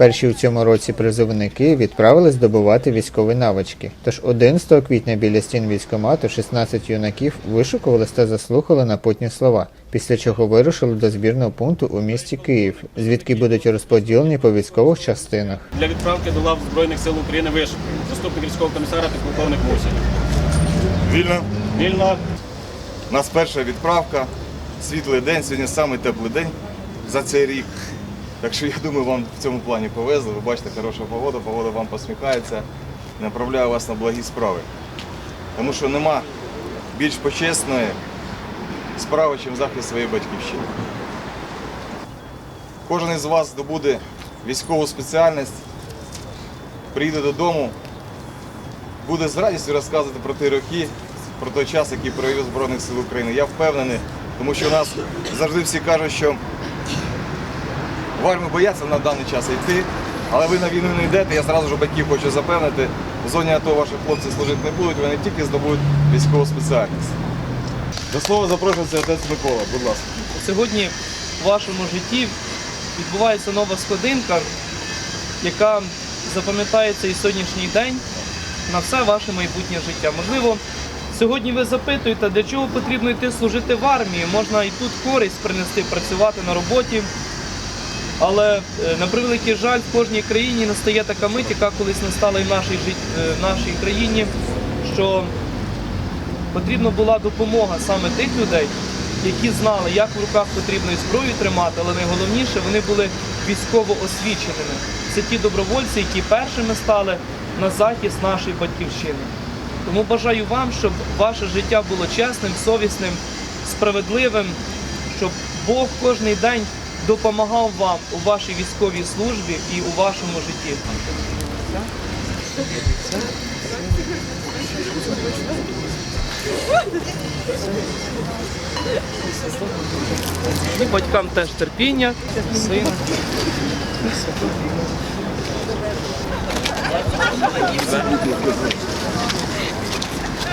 Перші у цьому році призовники відправили здобувати військові навички. Тож 11 квітня біля стін військомату 16 юнаків вишукувались та заслухали напутні слова, після чого вирушили до збірного пункту у місті Київ, звідки будуть розподілені по військових частинах. для відправки до лав Збройних сил України вишукую. Заступник військового комісара підполковник Мусін. Вільно. Вільно. У нас перша відправка. Світлий день, сьогодні самий теплий день за цей рік. Так що я думаю, вам в цьому плані повезло. Ви бачите, хороша погода, погода вам посміхається направляю вас на благі справи. Тому що нема більш почесної справи, ніж захист своєї батьківщини. Кожен із вас здобуде військову спеціальність, приїде додому, буде з радістю розказувати про ті роки, про той час, який провів Збройних сил України. Я впевнений, тому що у нас завжди всі кажуть, що в армію бояться на даний час йти, але ви на війну не йдете. Я зразу ж батьків хочу запевнити, в зоні АТО ваші хлопці служити не будуть, вони тільки здобудуть військову спеціальність. До слова запрошується отець Микола, будь ласка. Сьогодні в вашому житті відбувається нова сходинка, яка запам'ятає цей сьогоднішній день на все ваше майбутнє життя. Можливо, сьогодні ви запитуєте, для чого потрібно йти служити в армії. Можна і тут користь принести, працювати на роботі. Але е, на превеликий жаль, в кожній країні настає така мить, яка колись настала і в нашій, е, в нашій країні, що потрібна була допомога саме тих людей, які знали, як в руках потрібно і зброю тримати, але найголовніше вони були військово освіченими. Це ті добровольці, які першими стали на захист нашої батьківщини. Тому бажаю вам, щоб ваше життя було чесним, совісним, справедливим, щоб Бог кожний день допомагав вам у вашій військовій службі і у вашому житті. І батькам теж терпіння, сина.